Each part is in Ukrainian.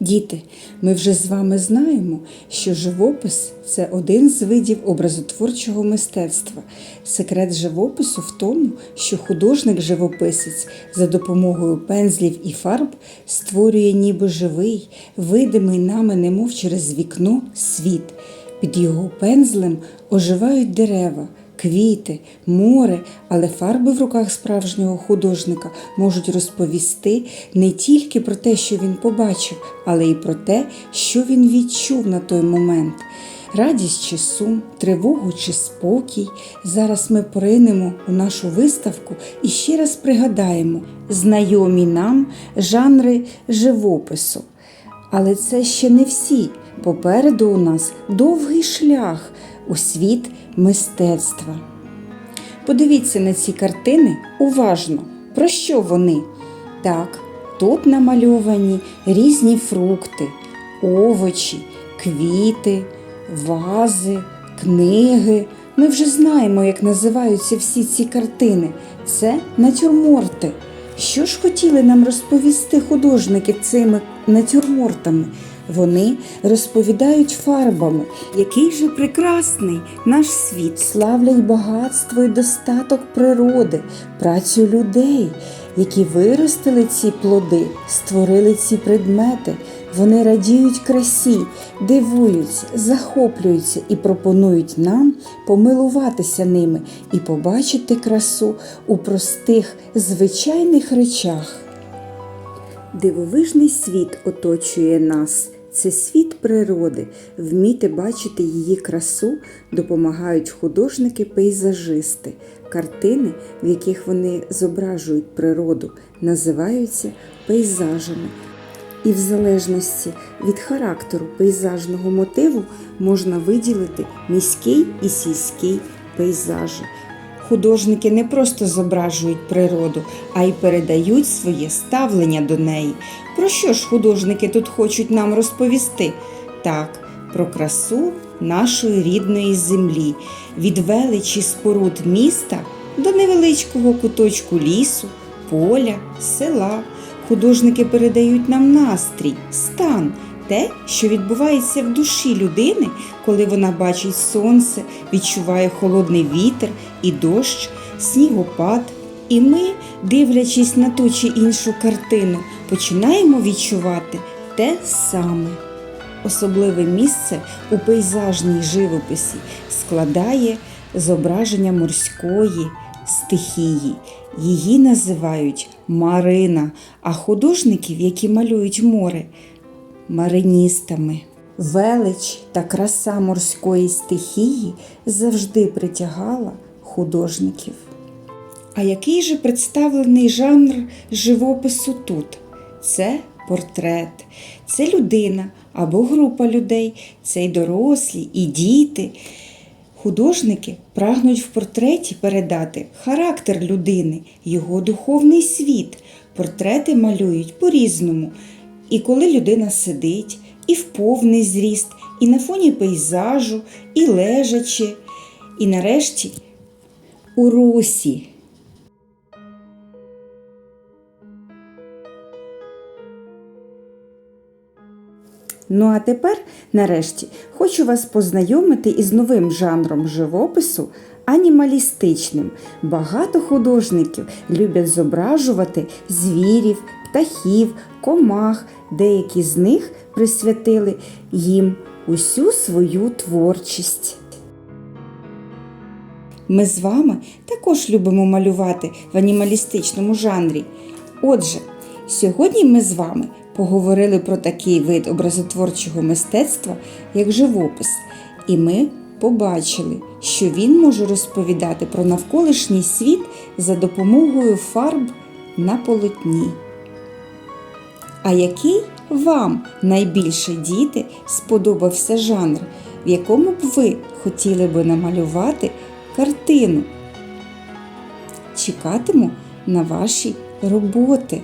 Діти, ми вже з вами знаємо, що живопис це один з видів образотворчого мистецтва. Секрет живопису в тому, що художник-живописець за допомогою пензлів і фарб створює ніби живий, видимий нами, немов через вікно, світ. Під його пензлем оживають дерева, квіти, море, але фарби в руках справжнього художника можуть розповісти не тільки про те, що він побачив, але й про те, що він відчув на той момент. Радість чи сум, тривогу чи спокій. Зараз ми поринемо у нашу виставку і ще раз пригадаємо знайомі нам жанри живопису. Але це ще не всі. Попереду у нас довгий шлях у світ мистецтва. Подивіться на ці картини уважно. Про що вони? Так, тут намальовані різні фрукти, овочі, квіти, вази, книги. Ми вже знаємо, як називаються всі ці картини. Це натюрморти. Що ж хотіли нам розповісти художники цими натюрмортами? Вони розповідають фарбами, який же прекрасний наш світ, славлять багатство і достаток природи, працю людей, які виростили ці плоди, створили ці предмети. Вони радіють красі, дивуються, захоплюються і пропонують нам помилуватися ними і побачити красу у простих, звичайних речах. Дивовижний світ оточує нас. Це світ природи. Вміти бачити її красу допомагають художники-пейзажисти. Картини, в яких вони зображують природу, називаються пейзажами. І в залежності від характеру пейзажного мотиву можна виділити міський і сільський пейзажі. Художники не просто зображують природу, а й передають своє ставлення до неї. Про що ж художники тут хочуть нам розповісти? Так, про красу нашої рідної землі, від величі споруд міста до невеличкого куточку лісу, поля, села. Художники передають нам настрій, стан, те, що відбувається в душі людини, коли вона бачить сонце, відчуває холодний вітер і дощ, снігопад. І ми, дивлячись на ту чи іншу картину, починаємо відчувати те саме. Особливе місце у пейзажній живописі складає зображення морської стихії. Її називають Марина, а художників, які малюють море, мариністами. Велич та краса морської стихії завжди притягала художників. А який же представлений жанр живопису тут? Це портрет, це людина або група людей, це й дорослі, і діти. Художники прагнуть в портреті передати характер людини, його духовний світ. Портрети малюють по-різному. І коли людина сидить, і в повний зріст, і на фоні пейзажу, і лежачи, і нарешті у русі. Ну а тепер, нарешті, хочу вас познайомити із новим жанром живопису анімалістичним. Багато художників люблять зображувати звірів, птахів, комах. Деякі з них присвятили їм усю свою творчість. Ми з вами також любимо малювати в анімалістичному жанрі. Отже, сьогодні ми з вами поговорили про такий вид образотворчого мистецтва, як живопис, і ми побачили, що він може розповідати про навколишній світ за допомогою фарб на полотні. А який вам найбільше діти сподобався жанр, в якому б ви хотіли би намалювати картину? Чекатиму на ваші роботи.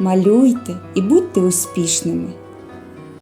Малюйте і будьте успішними!